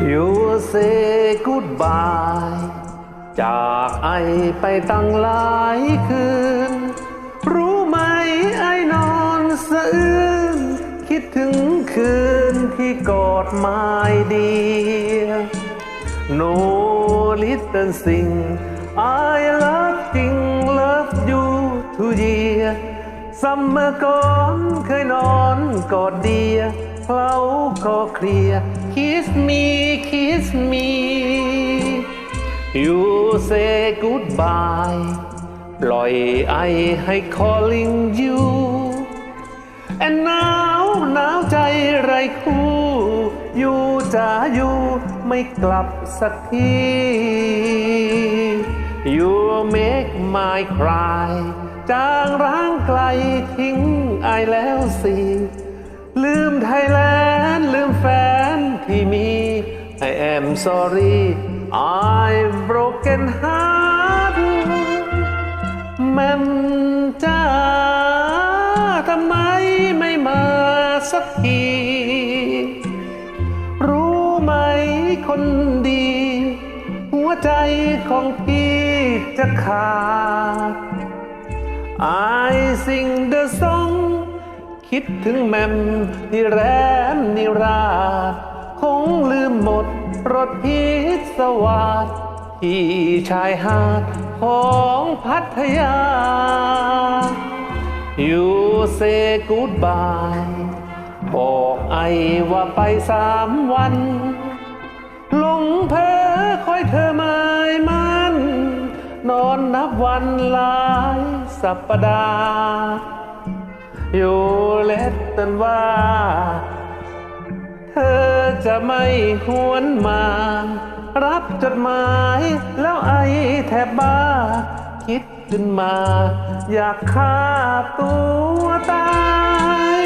You say goodbye จากไอไปตั้งหลายคืน รู้ไหมไอนอนสะอื้นคิดถึงคืนที่กอดไม้เดีย No little thing I love thing love you to year ซัมเมอร์ก่อนเคยนอนกอดเดียเคล้าก็เคลีย Kiss me kiss me You say goodbye ปล่อยไอให้ calling you and now หนาวใจไรคู่ อยู่จะอยู่ไม่กลับสักที You make my cry จางร้างไกลทิ้งไอแล้วสิ ลืมไทยแลนด์ลืมแฟนที่มี I am sorry I'm broken heart แม่มจ้าทำไมไม่มาสักทีรู้ไหมคนดี หัวใจของพี่จะขาด I sing the song คิดถึงแม่มที่แรมนิราช คงลืมหมดรถพิศวาสที่ชายหาดของพัทยา You say goodbye บอกไอว่าไปสามวันหลงเพอคอยเธอหมายมัน นอนนับวันหลายสัปดาห์อยู่เลตันว่า เธอ จะไม่หวนมา รับจดหมายแล้วไอแทบบ้า คิดขึ้นมา อยากฆ่าตัวตาย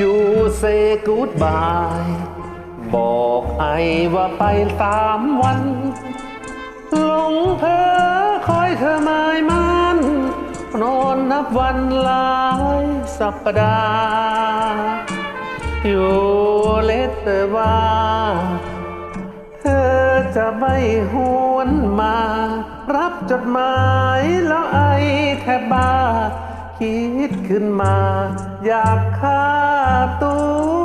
You say goodbye บอกไอว่าไปสามวันหลงเพอคอยเธอหมายมันนอนนับวันหลายสัปดาห์ อยู่เลตเว่า เธอจะไม่หวนมา รับจดหมายแล้วไอแทบบ้า คิดขึ้นมา อยากฆ่าตัว